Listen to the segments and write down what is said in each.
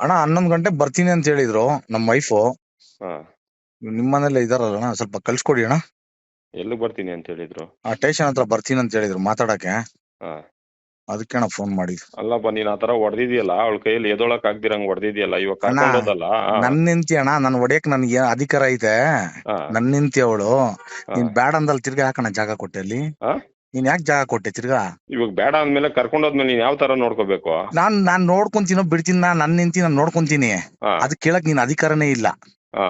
ಅಣ್ಣ ಹನ್ನೊಂದ್ ಗಂಟೆ ಬರ್ತೀನಿ ಅಂತ ಹೇಳಿದ್ರು ನಮ್ಮ ವೈಫ್ ಹಾ. ಮನೇಲೆ ಇದಾರಲ್ಲ ಅಣ್ಣ ಸ್ವಲ್ಪ ಕಳ್ಸ್ಕೊಡಿ ಅಣ್ಣ. ಎಲ್ಲಿಗೆ ಬರ್ತೀನಿ ಅಂತ ಹೇಳಿದ್ರು? ಆ ಸ್ಟೇಷನ್ ಹತ್ರ ಬರ್ತೀನಿ ಅಂತ ಹೇಳಿದ್ರು ಮಾತಾಡಕ್ಕೆ. ಹಾ. ಅದಕ್ಕೆ ಅಣ್ಣ ಫೋನ್ ಮಾಡಿದ್ ಅಲ್ಲಪ್ಪ ನೀನ್ ಆತರ ಹೊಡೆದಿದ್ಯಲ್ಲ ಅವಳ ಕೈಯಲ್ಲಿ ಎದೊಳಕ್ ಆಗ್ದಿರಂಗ್ ಹೊಡೆದಿದ್ಯಲ್ಲ ಇವಾಗ ಅಣ್ಣ, ಕರ್ಕೊಂಡೋದಲ್ಲ? ನನ್ ನಿಂತಿ ಅಣ್ಣ ನನ್ ಹೊಡಿಯಕ್ ನನ್ಗೆ ಅಧಿಕಾರ ಐತೆ. ನನ್ ನಿಂತಿ ಅವಳು. ನೀನ್ ಬ್ಯಾಡ ಅಂದಲ್ಲಿ ತಿರ್ಗಿ ಯಾಕಣ್ಣ ಜಾಗ ಕೊಟ್ಟೆ ಅಲ್ಲಿ? ನೀನ್ ಯಾಕೆ ಜಾಗ ಕೊಟ್ಟೆ ತಿರ್ಗಾ? ಇವಾಗ ಬೇಡ ಅಂದ್ಮೇಲೆ ಕರ್ಕೊಂಡೋದ್ಮೇಲೆ ನೀನ್ ಯಾವ ತರ ನೋಡ್ಕೋಬೇಕು? ನಾನ್ ನಾನ್ ನೋಡ್ಕೊಂತೀನೋ ಬಿಡ್ತೀನಿ ನಾನ್ ನನ್ ನಿಂತಿ ನಾನ್ ನೋಡ್ಕೊಂತೀನಿ. ಹಾ. ಅದ್ ಕೇಳಕ್ ನೀನ್ ಅಧಿಕಾರನೇ ಇಲ್ಲ. ಹಾ.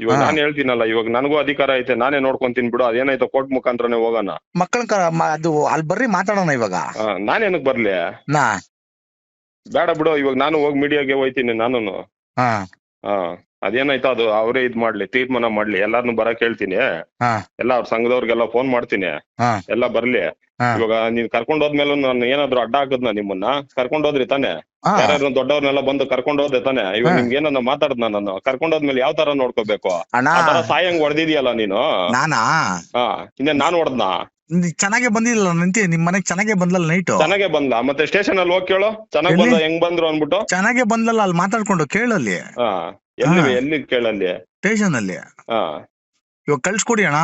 ಇವಾಗ ಹಾ. ನಾನ್ ಹೇಳ್ತೀನಲ್ಲ ಇವಾಗ ನನಗೂ ಅಧಿಕಾರ ಐತೆ ನಾನೇ ನೋಡ್ಕೊಂತೀನಿ ಬಿಡು ಅದೇನಾಯ್ತು ಕೋರ್ಟ್ ಮುಖಾಂತರನೇ ಹೋಗೋಣ? ಮಕ್ಕಳ ಅದು ಅಲ್ಲಿ ಬರ್ರಿ ಮಾತಾಡೋಣ ಇವಾಗ. ಹಾ ನಾನೇನಕ್ ಬರ್ಲಿ? ನಾ. ಬೇಡ ಬಿಡು ಇವಾಗ ನಾನು ಹೋಗಿ ಮೀಡಿಯಾಗೆ ಹೋಯ್ತೀನಿ ನಾನು ಹಾ. ಹಾ. ಅದೇನಾಯ್ತು ಅದು ಅವರೇ ಇದ್ ಮಾಡ್ಲಿ ತೀರ್ಮಾನ ಮಾಡ್ಲಿ ಎಲ್ಲಾರ್ನು ಬರಕ್ ಹೇಳ್ತೀನಿ ಹಾ. ಎಲ್ಲ ಅವ್ರ ಸಂಘದವ್ರಿಗೆಲ್ಲ ಫೋನ್ ಮಾಡ್ತೀನಿ. ಹಾ. ಎಲ್ಲ ಬರ್ಲಿ. ಹಾ. ಇವಾಗ ನೀನ್ ಕರ್ಕೊಂಡ್ ಹೋದ್ಮೇಲೆ ನಾನು ಏನಾದ್ರು ಅಡ್ಡ ಹಾಕದ್ನ ನಿಮ್ಮನ್ನ ಕರ್ಕೊಂಡ್ ಹೋದ್ರಿ ತಾನೆ. ಹಾ. ಯಾರು ದೊಡ್ಡವ್ರನ್ನೆಲ್ಲ ಬಂದು ಕರ್ಕೊಂಡ್ ಹೋದೆ ತಾನೆ. ಇವಾಗ ಹಾ. ನಿಮ್ಗೆ ಏನನ್ನ ಮಾತಾಡ್ದ ನಾನು? ಕರ್ಕೊಂಡ್ ಹೋದ್ಮೇಲೆ ಯಾವ ತರ ನೋಡ್ಕೋಬೇಕು? ಅಣ್ಣ. ಆ ತರ ಸಾಯಂಗ್ ಹೊಡೆದಿದ್ಯಲ್ಲ ನೀನು? ನಾನಾ? ಹಾ. ಇನ್ನೇನ್ ನಾನ್ ಹೊಡೆದ್ನ? ಚೆನ್ನಾಗೆ ಬಂದಿಲ್ಲ ನಿಂತಿ? ನಿಮ್ ಮನೆಗ್ ಚೆನ್ನಾಗೆ ಬಂದ್ಲಲ್ಲ ನೈಟ್ ಚೆನ್ನಾಗೆ ಬಂದ ಮತ್ತೆ ಸ್ಟೇಷನ್ ಅಲ್ಲಿ ಹೋಗಿ ಕೇಳೋ. ಚೆನ್ನಾಗ್? ಬಂದ ಹೆಂಗ್ ಬಂದ್ರು ಅನ್ಬಿಟ್ಟು ಚೆನ್ನಾಗೆ ಬಂದ್ಲಲ್ಲ ಅಲ್ಲಿ ಮಾತಾಡ್ಕೊಂಡು ಕೇಳಲ್ಲಿ ಎಲ್ಲಿ ಎಲ್ಲಿ ಕೇಳಲ್ಲಿ ಸ್ಟೇಷನ್ ಅಲ್ಲಿ. ಹಾ. ಇವಾಗ ಕಳ್ಸ್ಕೊಡಿ ಅಣ್ಣ.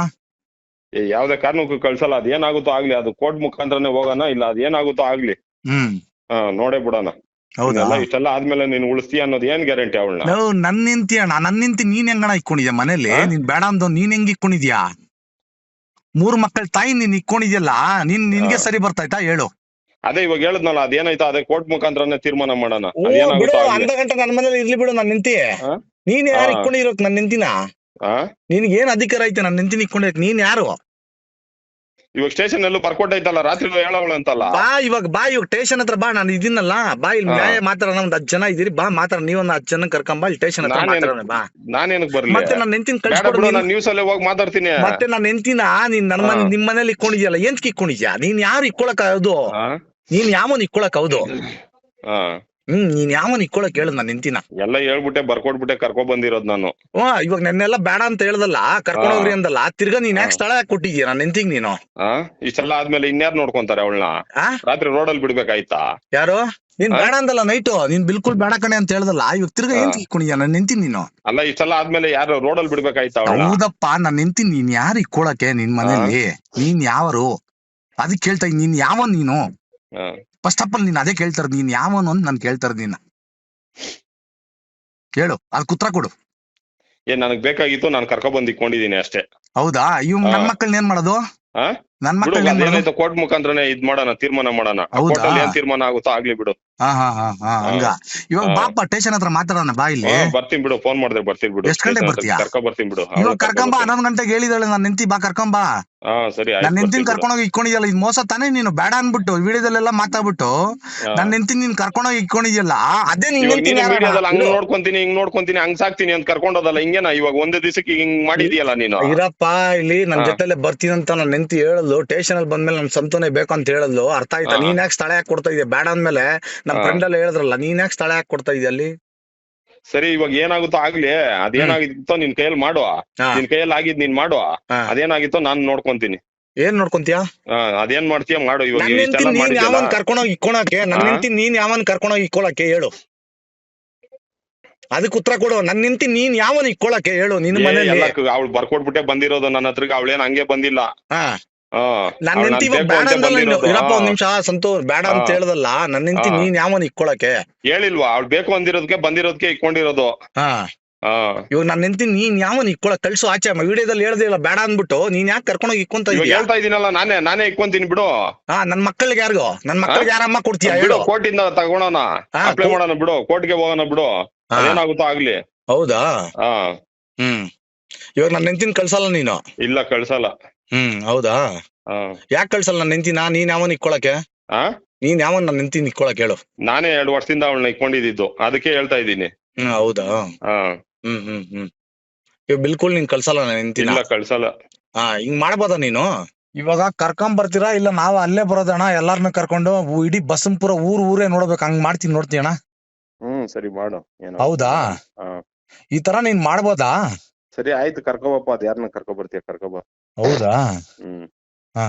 ಯಾವ್ದೇ ಕಾರಣಕ್ಕೂ ಕಳ್ಸಲ್ಲ. ಅದ್ ಏನಾಗುತ್ತೋ ಆಗ್ಲಿ. ಅದು ಕೋರ್ಟ್ ಮುಖಾಂತರನೇ ಹೋಗೋಣ ಇಲ್ಲ ಅದ್ ಏನಾಗುತ್ತೋ ಆಗ್ಲಿ. ಹ್ಮ್. ಹಾ ನೋಡೇ ಬಿಡೋಣ. ಹೌದಲ್ಲ ಇಷ್ಟೆಲ್ಲ ಆದ್ಮೇಲೆ ನೀನ್ ಉಳಿಸ್ತೀಯ ಅನ್ನೋದು ಏನ್ ಗ್ಯಾರಂಟಿ ಅವಳನ್ನ? ನಾವು ನನ್ ನಿಂತಿ ಅಣ್ಣ. ನನ್ ನಿಂತಿ ನೀನ್ ಹೆಂಗಣ ಇಕ್ಕೊಂಡಿದ್ಯಾ ಮನೇಲಿ? ನೀನ್ ಬೇಡ ಅಂದ್ ನೀನ್ ಹೆಂಗ್ ಇಕ್ಕೊಂಡಿದ್ಯಾ ಮೂರ್ ಮಕ್ಕಳ ತಾಯಿ ನೀನ್ ಇಕ್ಕೊಂಡಿದ್ಯಲ್ಲ ನಿನ್ ನಿನ್ಗೆ ಸರಿ ಬರ್ತಾಯ್ತಾ ಹೇಳು. ಅದೇ ಇವಾಗ ಹೇಳದ್ನಲ್ಲ ಅದೇನಾಯ್ತಾ? ಅದೇ ಕೋರ್ಟ್ ಮುಖಾಂತರನೇ ತೀರ್ಮಾನ ಮಾಡೋಣ. ಓ, ಬಿಡು ಅರ್ಧ ಗಂಟೆ ನನ್ ಮನೇಲಿ ಇರ್ಲಿ ಬಿಡು ನನ್ ನಿಂತಿ. ಹಾ? ನೀನ್ ಯಾರು ಹಾ. ಇಕ್ಕೊಂಡಿರೋಕ್ ನನ್ ನಿಂತಿನ? ಹಾ ನಿನ್ಗೆ ಏನ್ ಅಧಿಕಾರ ಐತೆ ನನ್ ನಿಂತಿನ ಇಕ್ಕೊಂಡಿರಕ್ ನೀನ್ ಯಾರು? ಇವಾಗ ಸ್ಟೇಷನ್ ಎಲ್ಲೂ ಬರ್ಕೊಟ್ಟೈತಲ್ಲ ರಾತ್ರಿ ಹೇಳೋಳು ಅಂತಲ್ಲ. ಬಾ ಇವಾಗ ಬಾ ಇವಾಗ ಸ್ಟೇಷನ್ ಹತ್ರ ಬಾ ನಾನು ಇದಿನಲ್ಲ. ಬಾ ಇಲ್ಲಿ. ನ್ಯಾಯ ಮಾತಾಡೋಣ ಒಂದ್ ಹತ್ತು ಜನ ಇದೀರಿ ಬಾ ಮಾತ್ರ ನೀವೊಂದ್ ಹತ್ತು ಜನ ಕರ್ಕೊಂಬಾ ಇಲ್ಲಿ ಸ್ಟೇಷನ್ ಹತ್ರ ನಾನೇನು- ಮಾತಾಡೋಣ ಬಾ. ನಾನೇನಕ್ ಬರ್ಲಿ? ಮತ್ತೆ ನಾನು ನೆಂತಿನ ಕಳ್ಸ್ಕೊಡು ನೀನು. ನಾನು ನ್ಯೂಸ್ ಅಲ್ಲೇ ಹೋಗಿ ಮಾತಾಡ್ತೀನಿ. ಮತ್ತೆ ನಾನು ನೆಂತಿನ ನೀನ್ ನನ್ನ ಮನೆ ನಿಮ್ಮ ನಿಮ್ ಮನೇಲಿ ಇಕ್ಕೊಂಡಿದ್ಯಲ್ಲ ಏನ್ಕ್ ಇಕ್ಕೊಂಡಿದ್ಯಾ? ನೀನ್ ಯಾರು ಇಕ್ಕೊಳಕ್ ಹೌದು? ಹಾ? ನೀನ್ ಯಾವನ್ ಇಕ್ಕೊಳಕ್ ಹೌದು? ಹಾ. ಹ್ಮ್ ನೀನ್ ಯಾವನ್ ಇಕ್ಕೊಳಕ್ ಹೇಳುದ್ ನಾನು ನಿಂತಿನ? ಎಲ್ಲ ಹೇಳ್ಬಿಟ್ಟೆ ಬರ್ಕೊಟ್ಬಿಟ್ಟೆ ಕರ್ಕೊಂಡ್ ಬಂದಿರೋದ್ ನಾನು. ಹಾ ಇವಾಗ ನೆನ್ನೆಲ್ಲ ಬೇಡ ಅಂತ ಹೇಳ್ದಲ್ಲ ಕರ್ಕೊಂಡ್. ಹೋಗ್ರಿ ಅಂದಲ್ಲ ತಿರ್ಗಾ ನೀನ್ ಯಾಕೆ. ಸ್ಥಳ ಯಾಕೆ ಕೊಟ್ಟಿದ್ಯಾ ನಾನು ನಿಂತಿಗ್ ನೀನು. ಆ ಇಷ್ಟೆಲ್ಲ ಆದ್ಮೇಲೆ ಇನ್ಯಾರು ನೋಡ್ಕೊಂತಾರೆ ಅವಳನ್ನ? ಆ? ರಾತ್ರಿ ರೋಡಲ್ಲಿ ಬಿಡ್ಬೇಕಾಯ್ತಾ? ಯಾರು? ನೀನ್ ಬೇಡ ಅಂದಲ್ಲ ನೈಟು ನೀನ್ ಬಿಲ್ಕುಲ್ ಬೇಡ ಕಣೆ ಅಂತ ಹೇಳ್ದಲ್ಲ ಇವಾಗ ತಿರ್ಗಾ. ಏನ್ ಇಕ್ಕೊಂಡಿದ್ಯಾ ನಾನು ನಿಂತೀನಿ ನೀನು. ಅಲ್ಲ ಇಷ್ಟೆಲ್ಲ ಆದ್ಮೇಲೆ ಯಾರು ರೋಡಲ್ಲಿ ಬಿಡ್ಬೇಕಾಯ್ತಾ ಅವಳನ್ನ? ಹೌದಪ್ಪ ನಾನ್ ನಿಂತೀನಿ. ನೀನ್ ಯಾರು ಇಕ್ಕೊಳಕ್ಕೆ ನಿನ್ ಮನೇಲಿ? ನೀನ್ ಯಾವರು? ಅದಕ್ಕೆ ಹೇಳ್ತಾ ನೀನ್ ಯಾವ ನೀನು. ಫಸ್ಟ್ ಆಫ್ ಆಲ್ ನೀನ್ ಅದೇ ಕೇಳ್ತಾರ ನೀನ್ ಯಾವನು ಅಂತ ನಾನು ಕೇಳ್ತಾರ ಇರೋದು ನೀನ್ ಹೇಳು ಅದ್ ಕುತ್ರ ಕೊಡು. ಏನ್ ನನಗ್ ಬೇಕಾಗಿತ್ತು ನಾನು ಕರ್ಕೊಂಡ್ ಬಂದ್ ಇಕ್ಕೊಂಡಿದೀನಿ ಅಷ್ಟೇ. ಹೌದಾ? ಇವ್. ನನ್ ಮಕ್ಕಳನ್ನ ಏನ್ ಮಾಡೋದು? ನನ್ ಮಕ್ಕಳು ಕೋರ್ಟ್ ಮುಖಾಂತರನೇ ಇದ್ ಮಾಡೋಣ ತೀರ್ಮಾನ ಮಾಡೋಣ. ಏನ್ ತೀರ್ಮಾನ ಆಗುತ್ತೋ ಆಗ್ಲಿ ಬಿಡು. ಹಾ ಹಾ ಹಾ ಹಾ ಹಂಗ. ಇವಾಗ. ಬಾಪ ಸ್ಟೇಷನ್ ಹತ್ರ ಮಾತಾಡೋಣ ಬಾ ಇಲ್ಲಿ. ಬರ್ತೀನಿ ಬಿಡು ಫೋನ್ ಮಾಡಿದ್ರೆ ಬರ್ತೀನಿ ಬಿಡು. ಎಷ್ಟು ಗಂಟೆ ಬರ್ತೀಯಾ? ಕರ್ಕೊಂಡ್ ಬರ್ತೀನಿ ಬಿಡು. ಇವಾಗ ಕರ್ಕೊಂಬಾ ಹನ್ನೊಂದು ಕರ್ಕೊಂಡ್ ಗಂಟೆಗೆ ಹೇಳಿದಾಳೆ ನಾನು ನಿಂತಿ ಬಾ ಕರ್ಕೊಂಬಾ ಹಾ ಸರಿ ನಾನು ನಿಂತಿನ. ಕರ್ಕೊಂಡೋಗಿ ಇಕ್ಕೊಂಡಿದ್ಯಲ್ಲ ಇದು ಮೋಸ ತಾನೇ ನೀನು ಬೇಡ ಅನ್ಬಿಟ್ಟು ವಿಡಿಯೋದಲ್ಲೆಲ್ಲ ಮಾತಾಡ್ಬಿಟ್ಟು ನಾನು ನಿಂತಿನ ನೀನ್ ಕರ್ಕೊಂಡೋಗಿ ಇಟ್ಕೊಂಡಿದ್ಯಲ್ಲ ಅದೇ? ಮೀಡಿಯಾದಲ್ಲಿ ಹಂಗ್ ನೋಡ್ಕೊಂತೀನಿ ಹಿಂಗ್ ನೋಡ್ಕೊಂತೀನಿ ಹಂಗ್ ಸಾಕ್ತೀನಿ ಅಂತ ಕರ್ಕೊಂಡೋದಲ್ಲ ಹಿಂಗೇನಾ? ಇವಾಗ ಒಂದೇ ದಿವಸಕ್ಕೆ ಹಿಂಗ್ ಮಾಡಿದ್ಯಲ್ಲ ನೀನು? ಇರಪ್ಪ ಇಲ್ಲಿ ನನ್ ಹಾ. ಜೊತೆಲೆ ಬರ್ತೀನಿ ಅಂತ ನಾನು ನಿಂತು ಹೇಳಲು ಸ್ಟೇಷನ್ ಅಲ್ಲಿ ಬಂದ್ಮೇಲೆ ನನ್ ಸಂತೋನೆ ಬೇಕು ಅಂತ ಹೇಳಿದ್ಲು. ಅರ್ಥ ಆಯ್ತಾ. ನೀನ್ ಯಾಕೆ ಸ್ಥಳ ಯಾಕೆ ಕೊಡ್ತಾ ಇದೆಯಾ? ಬೇಡ ಅಂದ್ಮೇಲೆ ನಮ್ ಫ್ರೆಂಡ್ ಎಲ್ಲ ಹೇಳಿದ್ರಲ್ಲ ನೀನ್ ಯಾಕೆ ಸ್ಥಳ ಯಾಕೆ ಕೊಡ್ತಾ ಇದೆಯಾ ಅಲ್ಲಿ? ಸರಿ ಇವಾಗ ಏನಾಗುತ್ತೋ ಆಗ್ಲಿ. ಅದೇನಾಗಿತ್ತೋ ನಿನ್ ಕೈಯಲ್ಲಿ ಮಾಡುವ. ನಿನ್ ಕೈಯಲ್ಲಿ ಆಗಿದ್ ನೀನ್ ಮಾಡುವ. ಅದೇನಾಗಿತ್ತೋ ನಾನ್ ನೋಡ್ಕೊಂತೀನಿ. ಏನ್ ನೋಡ್ಕೊಂತೀಯ? ಅದೇನ್ ಮಾಡ್ತೀಯ ಮಾಡು. ಇವಾಗ ನನ್ ಯಾವನ್ ಕರ್ಕೊಂಡೋಗಿ ಇಕ್ಕೊಳಕ್ಕೆ? ನನ್ ಹೆಂಡತಿ ನೀನ್ ಯಾವನ್ ಕರ್ಕೊಂಡೋಗಿ ಇಕ್ಕೊಳಕ್ಕೆ ಹೇಳು. ಅದಕ್ಕೆ ಉತ್ತರ ಕೊಡು. ನನ್ನ ನಿಂತಿ ನೀನ್ ಯಾವನ್ ಇಕ್ಕೊಳಕ್ಕೆ ಹೇಳು ನಿನ್ ಮನೆಯಲ್ಲಿ ಅವಳು ಬರ್ಕೊಟ್ಬಿಟ್ಟೆ ಬಂದಿರೋದು ನನ್ನ ಹತ್ರಕ್ಕೆ. ಅವಳೇನ್ ಹಂಗೆ ಬಂದಿಲ್ಲ. ಹಾ ಹಾ ನನ್ ನಾನ್ ಇವಾಗ ಬೇಡ ಅಂತ ಅಂದಲ್ಲ ನೀನು. ಇರಪ್ಪ ಒಂದ್ ನಿಮಿಷ ಸಂತು ಬೇಡ ಅಂತ. ಹೇಳ್ದಲ್ಲ. ನನ್ನ ನಿಂತಿ ನೀನ್ ಯಾವನ್ ಇಕ್ಕೊಳಕ್ಕೆ? ಹೇಳಿಲ್ವಾ? ಅವ್ಳು ಬೇಕು ಅಂದಿರೋದಕ್ಕೆ ಬಂದಿರೋದಕ್ಕೆ ಇಕ್ಕೊಂಡಿರೋದು. ಹಾ ಇವಾಗ ನನ್ನ ಹೆಂಡತಿ ನೀನ್ ಯಾವನ್ ಇಕ್ಕೊಳಕ್? ಕಳ್ಸು ಆಚೆ ವಿಡಿಯೋದಲ್ಲಿ ಇಲ್ಲ ಬೇಡ ಅಂದ್ಬಿಟ್ಟು. ನೀನ್ ಯಾಕೆ ಕರ್ಕೊಂಡೋಗಿ ಇಕ್ಕೊಂತ ಹೇಳ್ತಾ ಇದೀನಲ್ಲ ನಾನೇ ನಾನೇ ಇಕ್ಕೊಂತೀನಿ ಬಿಡು. ಹಾ ನನ್ ಮಕ್ಕಳಿಗೆ ಯಾರಿಗೋ? ನನ್ ಮಕ್ಕಳಿಗೆ ಯಾರಮ್ಮ ಕೊಡ್ತೀಯಾ? ಬಿಡು ಹೇಳು. ಕೋರ್ಟಿಂದ ತಗೊಳೋಣ. ಅಪ್ಲೈ ಮಾಡೋಣ ಬಿಡು ಕೋರ್ಟ್ಗೆ ಹೋಗೋಣ ಬಿಡು. ಏನಾಗುತ್ತೋ ಆಗ್ಲಿ. ಹೌದಾ? ಹಾ ಹ್ಮ್. ಇವಾಗ ನನ್ ನೆಂತಿನ ಕಳ್ಸಲ್ಲ ನೀನು? ಇಲ್ಲ ಕಳ್ಸಲ್ಲ. ಹ್ಮ್ ಹೌದಾ? ಆ, ಯಾಕೆ ಕಳ್ಸಲ್ಲ ನನ್ ನಾ ನೀನ್ ಯಾವನ್ ಇಕ್ಕೊಳಕ್ಕೆ? ಆ? ನೀನ್ ಯಾವನ್ ನನ್ ನೆಂತಿನ ಇಕ್ಕೊಳಕ್ ಹೇಳು. ನಾನೇ ಎರಡು ವರ್ಷದಿಂದ ಅವಳನ್ನ ಇಟ್ಕೊಂಡಿದ್ದು ಅದಕ್ಕೆ ಹೇಳ್ತಾ ಇದ್ದೀನಿ. ಹ್ಮ್ ಹೌದಾ? ಹಾ. ಹ್ಮ್ ಹ್ಮ್ ಹ್ಮ್. ಬಿಲ್ಕುಲ್ ನೀನ್ ಕಳ್ಸಲ್ಲ ನನ್ನ ನೆಂತಿನ ಇಲ್ಲ ಕಳ್ಸಲ್ಲ. ಹಾ ಹಿಂಗ್ ಮಾಡ್ಬೋದ ನೀನು? ಇವಾಗ ಕರ್ಕೊಂಡ್ ಬರ್ತೀರಾ? ಇಲ್ಲ ನಾವ್ ಅಲ್ಲೇ ಬರೋದಣ್ಣ ಎಲ್ಲಾರನ್ನ ಕರ್ಕೊಂಡು ಊ- ಇಡೀ ಬಸಂಪುರ ಊರ್ ಊರೇ ನೋಡ್ಬೇಕು. ಹಂಗ್ ಮಾಡ್ತೀನಿ ನೋಡ್ತೀನಿ ಅಣ್ಣ ಹ್ಮ್ ಸರಿ ಮಾಡು. ಏನೋ. ಹೌದಾ? ಹಾ. ಈ ತರ ನೀನ್ ಮಾಡ್ಬೋದಾ? ಸರಿ ಆಯ್ತು ಕರ್ಕೊಬಪ್ಪ ಅದ್ ಯಾರನ್ನ ಕರ್ಕೊ ಬರ್ತೀಯ ಕರ್ಕೊಬ. ಹೌದಾ? ಹ್ಮ್. ಹಾ.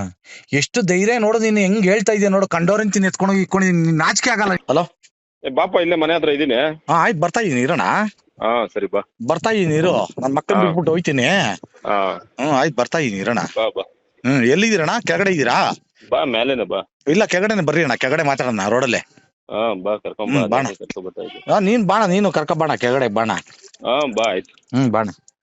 ಎಷ್ಟು ಧೈರ್ಯ ನೋಡು ನೀನು ಹೆಂಗ್ ಹೇಳ್ತಾ ಇದೀಯ ನೋಡು ಕಂಡೋರಂತೀನಿ ಎತ್ಕೊಂಡೋಗಿ ಇಟ್ಕೊಂಡಿದ್ದೀನಿ ನೀನ್ ನಾಚಿಕೆ ಆಗಲ್ಲ. ಹಲೋ? ಏ ಬಾಪ ಇಲ್ಲೇ ಮನೆ ಹತ್ರ ಇದೀನಿ. ಹಾ ಆಯ್ತು ಬರ್ತಾ ಇದೀನಿ ಇರೋಣ. ಹಾ ಸರಿ ಬಾ. ಬರ್ತಾ ಇದೀನಿ ಇರು. ನನ್ ಮಕ್ಕಳು ಬಿಟ್ಬಿಟ್ಟು ಹೋಯ್ತೀನಿ. ಹಾ. ಹ್ಮ್ ಆಯ್ತು ಬರ್ತಾ ಇದೀನಿ ಇರೋಣ. ಬಾ ಬಾ. ಹ್ಮ್ ಎಲ್ಲಿದ್ದೀರಣ್ಣ? ಕೆಳಗಡೆ ಇದ್ದೀರಾ ಬಾ ಮೇಲೇನೆ ಬಾ. ಇಲ್ಲ ಕೆಳಗಡೆನೆ ಬರ್ರಿ ಅಣ್ಣ ಕೆಳಗಡೆ ಮಾತಾಡೋಣ ರೋಡಲ್ಲೇ. ಹಾ ಬಾ ಕರ್ಕೊಂಡ್ ಹ್ಮ್, ಬಾ ಬಾಣ. ಕರ್ಕೊಂಡ್ ಬರ್ತಾ ಇದ್ದೀನಿ ಆ, ನೀನ್ ಬಾಣ ನೀನು ಕರ್ಕ ಬಾಣ ಕೆಳಗಡೆ ಬಾಣ. ಹ್ಮ್ ಬಾ ಆಯ್ತು. ಹ್ಮ್ ಬಾಣ.